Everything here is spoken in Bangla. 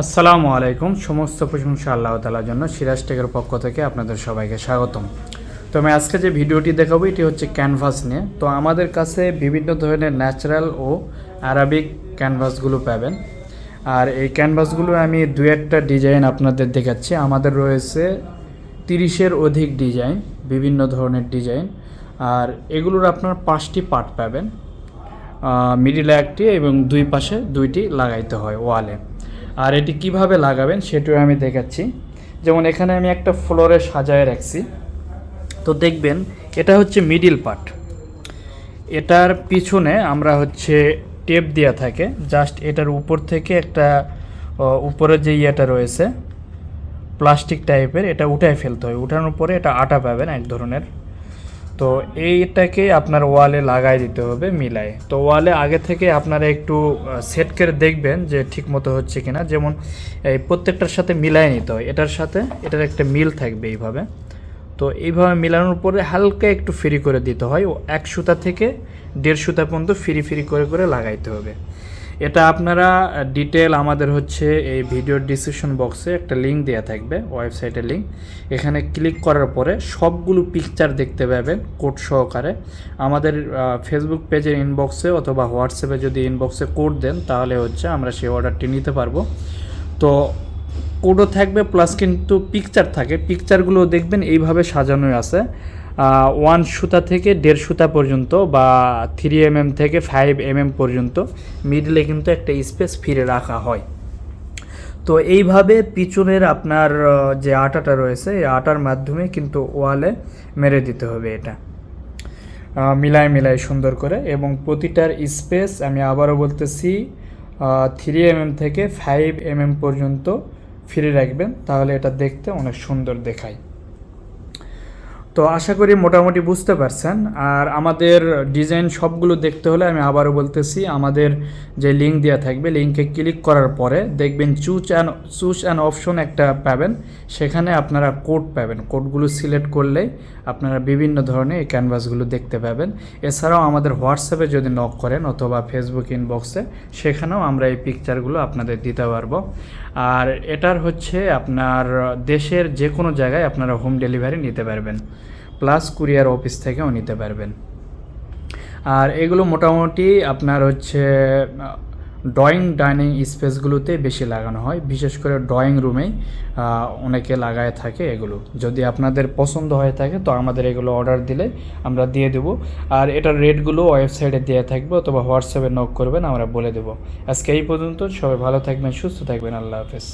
আসসালামু আলাইকুম। সমস্ত প্রশংসা আল্লাহ তালার জন্য। সিরাজ টেকের পক্ষ থেকে আপনাদের সবাইকে স্বাগতম। তো আমি আজকে যে ভিডিওটি দেখাবো, এটি হচ্ছে ক্যানভাস নিয়ে। তো আমাদের কাছে বিভিন্ন ধরনের ন্যাচারাল ও আরাবিক ক্যানভাসগুলো পাবেন। আর এই ক্যানভাসগুলো আমি দু একটা ডিজাইন আপনাদের দেখাচ্ছি। আমাদের রয়েছে তিরিশের অধিক ডিজাইন, বিভিন্ন ধরনের ডিজাইন। আর এগুলোর আপনার পাঁচটি পার্ট পাবেন। মিডিলে একটি এবং দুই পাশে দুইটি লাগাইতে হয় ওয়ালে। আর এটি কীভাবে লাগাবেন সেটিও আমি দেখাচ্ছি। যেমন এখানে আমি একটা ফ্লোরে সাজায় রাখছি। তো দেখবেন, এটা হচ্ছে মিডিল পার্ট। এটার পিছনে আমরা হচ্ছে টেপ দেওয়া থাকে। জাস্ট এটার উপর থেকে একটা উপরে যে ইয়েটা রয়েছে, প্লাস্টিক টাইপের, এটা উঠায় ফেলতে হয়। উঠানোর পরে এটা আটা পাবেন এক ধরনের। তো এইটাকে আপনার ওয়ালে লাগাই দিতে হবে মিলায়ে। তো ওয়ালে আগে থেকে আপনারা একটু সেট করে দেখবেন যে ঠিক মতো হচ্ছে কিনা। যেমন এই প্রত্যেকটার সাথে মিলাই নিতে হয়। এটার সাথে, এটার একটা মিল থাকবে এইভাবে। তো এইভাবে মিলানোর পরে হালকা একটু ফ্রি করে দিতে হয়। এক সুতা থেকে দেড় সুতা পর্যন্ত ফ্রি ফ্রি করে করে লাগাইতে হবে। এটা আপনারা ডিটেল আমাদের হচ্ছে এই ভিডিওর ডিসক্রিপশন বক্সে একটা লিঙ্ক দেওয়া থাকবে ওয়েবসাইটের লিঙ্ক এখানে ক্লিক করার পরে সবগুলো পিকচার দেখতে পাবেন কোড সহকারে। আমাদের ফেসবুক পেজের ইনবক্সে অথবা হোয়াটসঅ্যাপে যদি ইনবক্সে কোড দেন, তাহলে হচ্ছে আমরা সেই অর্ডারটি নিতে পারব। তো কোডও থাকবে প্লাস কিন্তু পিকচার থাকে। পিকচারগুলো দেখবেন, এইভাবে সাজানোই আছে। ওয়ান সুতা থেকে দেড় সুতা পর্যন্ত বা থ্রি এম এম থেকে ফাইভ এম এম পর্যন্ত মিডলে কিন্তু একটা স্পেস ফিরে রাখা হয়। তো এইভাবে পিছনের আপনার যে আটাটা রয়েছে, এই আটার মাধ্যমে কিন্তু ওয়ালে মেরে দিতে হবে এটা। মিলায় মিলায় সুন্দর করে এবং প্রতিটার স্পেস আমি আবারও বলতেছি থ্রি এম এম থেকে ফাইভ এম এম পর্যন্ত ফিরে রাখবেন, তাহলে এটা দেখতে অনেক সুন্দর দেখায়। তো আশা করি মোটামুটি বুঝতে পারছেন। আর আমাদের ডিজাইন সবগুলো দেখতে হলে আমি আবারও বলতেছি, আমাদের যে লিঙ্ক দেওয়া থাকবে লিঙ্কে ক্লিক করার পরে দেখবেন choose and choose and option একটা পাবেন। সেখানে আপনারা কোড পাবেন। কোডগুলো সিলেক্ট করলেই আপনারা বিভিন্ন ধরনের এই ক্যানভাসগুলো দেখতে পাবেন। এছাড়াও আমাদের হোয়াটসঅ্যাপে যদি নক করেন অথবা ফেসবুক ইনবক্সে সেখানেও আমরা এই পিকচারগুলো আপনাদের দিতে পারব। আর এটার হচ্ছে আপনার দেশের যে কোনো জায়গায় আপনারা হোম ডেলিভারি নিতে পারবেন। প্লাস কুরিয়ার অফিস থেকেও নিতে পারবেন। আর এগুলো মোটামুটি আপনার হচ্ছে ড্রয়িং ডাইনিং স্পেসগুলোতে বেশি লাগানো হয়। বিশেষ করে ড্রয়িং রুমেই অনেকে লাগায় থাকে এগুলো। যদি আপনাদের পছন্দ হয়ে থাকে, তো আমাদের এগুলো অর্ডার দিলে আমরা দিয়ে দেবো। আর এটার রেটগুলো ওয়েবসাইটে দেওয়া থাকবে, অথবা হোয়াটসঅ্যাপে নক করবেন, আমরা বলে দেবো। আজকে এই পর্যন্ত, সবাই ভালো থাকবেন, সুস্থ থাকবেন, আল্লাহ হাফেজ।